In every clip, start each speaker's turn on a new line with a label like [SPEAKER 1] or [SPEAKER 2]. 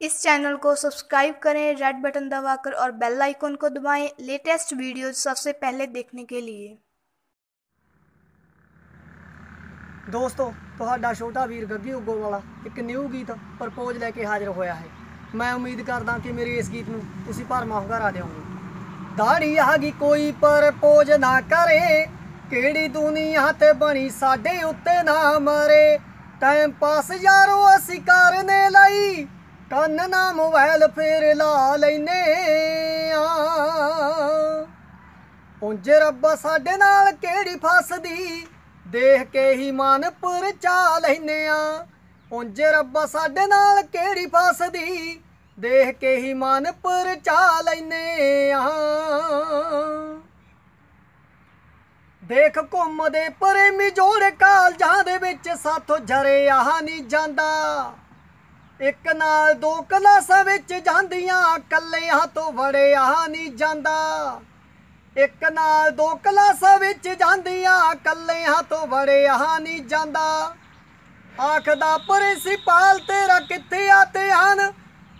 [SPEAKER 1] इस चैनल को सब्सक्राइब करें रेड बटन दबाकर और बेल आइकन को दबाएं लेटेस्ट वीडियो सबसे पहले देखने के लिए
[SPEAKER 2] ਦੋਸਤੋ ਤੁਹਾਡਾ ਛੋਟਾ ਵੀਰ ਗੱਗੀ ਉਗੋ ਵਾਲਾ ਇੱਕ ਨਿਊ ਗੀਤ ਪ੍ਰਪੋਜ਼ ਲੈ ਕੇ ਹਾਜ਼ਰ ਹੋਇਆ ਹੈ ਮੈਂ ਉਮੀਦ ਕਰਦਾ ਕਿ ਮੇਰੇ ਇਸ ਗੀਤ ਨੂੰ ਤੁਸੀਂ ਭਰਮਾ ਹੁੰਗਾਰਾ ਦਿਓਗੇ ਦਾੜੀ ਆ ਗਈ ਕੋਈ ਪ੍ਰਪੋਜ਼ ਨਾ ਕਰੇ ਕਿਹੜੀ ਦੁਨੀਆ ਤੇ ਬਣੀ ਸਾਡੇ ਉੱਤੇ ਨਾ ਮਰੇ ਟਾਈਮ ਪਾਸ ਯਾਰੋ ਅਸੀਂ ਕਰਨੇ ਲਈ ਕੰਨ ਨਾ ਮੋਬਾਈਲ ਫੇਰ ਲਾ ਲੈਨੇ ਆ। ਉਂਝ ਰੱਬਾ ਸਾਡੇ ਨਾਲ ਕਿਹੜੀ ਫਸਦੀ? ਦੇਖ ਕੇ ਹੀ ਮਨ ਪਰਚਾ ਲੈਨੇ ਆ। ਉਂਝ ਰੱਬਾ ਸਾਡੇ ਨਾਲ ਕਿਹੜੀ ਫਸਦੀ? ਦੇਖ ਕੇ ਹੀ ਮਨ ਪਰਚਾ ਲੈਨੇ ਆ। ਦੇਖ ਘੁੰਮਦੇ ਪ੍ਰੇਮੀ ਜੋੜੇ ਕਾਲਜਾਂ ਦੇ ਵਿੱਚ ਸਾਥੋਂ ਜਰੇ ਆਹ ਨਹੀਂ ਜਾਂਦਾ। ਇੱਕ ਨਾਲ ਦੋ ਕਲਾਸਾਂ ਵਿੱਚ ਜਾਂਦੀਆਂ ਕੱਲਿਆਂ ਤੋਂ ਵੜੇ ਆਹ ਨਹੀਂ ਜਾਂਦਾ। ਇੱਕ ਨਾਲ ਦੋ ਕਲਾਸਾਂ ਵਿੱਚ ਜਾਂਦੀਆਂ ਕੱਲਿਆਂ ਤੋਂ ਵੜੇ ਆਹ ਨਹੀਂ ਜਾਂਦਾ। ਆਖਦਾ, ਪ੍ਰਿੰਸੀਪਲ, ਤੇਰਾ ਕਿੱਥੇ ਆ? ਤੇ ਹਨ,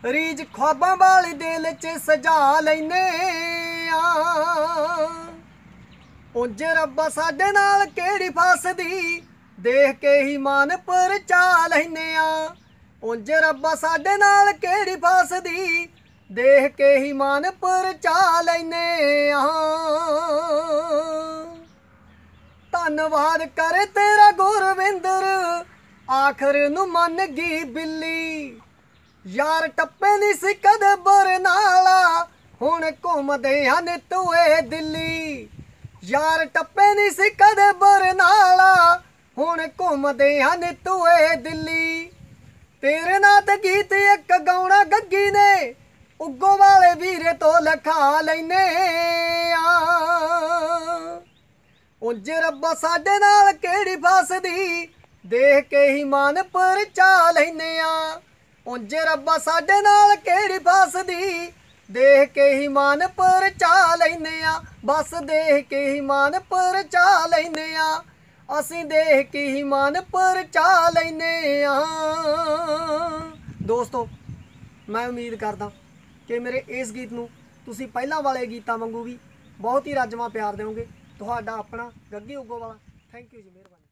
[SPEAKER 2] ਰੀਜ ਖੁਆਬਾਂ ਵਾਲੇ ਦਿਲ 'ਚ ਸਜਾ ਲੈਨੇ ਆ। ਉਂਝ ਰੱਬਾ ਸਾਡੇ ਨਾਲ ਕਿਹੜੀ ਫਸਦੀ ਦੇਖ ਕੇ ਹੀ ਮਨ ਪਰਚਾ ਲੈਨੇ ਆ। ਉਂਝ ਰੱਬਾ ਸਾਡੇ ਨਾਲ ਕਿਹੜੀ ਫਸਦੀ ਦੇਖ ਕੇ ਹੀ ਮਨ ਪਰਚਾ ਲੈਨੇ ਆ। ਧੰਨਵਾਦ ਕਰ ਤੇਰਾ ਗੁਰਵਿੰਦਰ, ਆਖਰ ਨੂੰ ਮੰਨ ਗਈ ਬਿੱਲੀ। ਯਾਰ ਟੱਪੇ ਨਹੀਂ ਸੀ ਕਦੇ ਬਰਨਾਲਾ, ਹੁਣ ਘੁੰਮਦੇ ਹਨ ਤੂਏ ਦਿੱਲੀ। ਯਾਰ ਟੱਪੇ ਨਹੀਂ ਸੀ ਕਦੇ ਬਰਨਾਲਾ, ਹੁਣ ਘੁੰਮਦੇ ਹਨ ਤੂਏ ਦਿੱਲੀ। ਤੇਰੇ ਨਾਂ ਤੇ ਗੀਤ ਇੱਕ ਗਾਉਣਾ ਗੱਗੀ ਨੇ, ਉੱਗੋ ਵਾਲੇ ਵੀਰੇ ਤੋਂ ਲਖਾ ਲੈਨੇ ਆ। ਉਂਝ ਰੱਬਾ ਸਾਡੇ ਨਾਲ ਕਿਹੜੀ ਫਸਦੀ, ਦੇਖ ਕੇ ਹੀ ਮਨ ਪਰਚਾ ਲੈਨੇ ਆ। ਉਂਝ ਰੱਬਾ ਸਾਡੇ ਨਾਲ ਕਿਹੜੀ ਫਸਦੀ, ਦੇਖ ਕੇ ਹੀ ਮਨ ਪਰਚਾ ਲੈਨੇ ਆ। ਬਸ ਦੇਖ ਕੇ ਹੀ ਮਨ ਪਰਚਾ ਲੈਨੇ ਆ। ਅਸੀਂ ਦੇਖ ਕੇ ਹੀ ਮਨ ਪਰਚਾ ਲੈਨੇ ਆ। ਦੋਸਤੋ, ਮੈਂ ਉਮੀਦ ਕਰਦਾ ਕਿ ਮੇਰੇ ਇਸ ਗੀਤ ਨੂੰ ਤੁਸੀਂ ਪਹਿਲਾਂ ਵਾਲੇ ਗੀਤਾਂ ਵਾਂਗੂ ਵੀ ਬਹੁਤ ਹੀ ਰੱਜਵਾ ਪਿਆਰ ਦਿਓਗੇ। ਤੁਹਾਡਾ ਆਪਣਾ ਗੱਗੀ ਉੱਗੋ ਵਾਲਾ। ਥੈਂਕ ਯੂ ਜੀ, ਮਿਹਰਬਾਨੀ।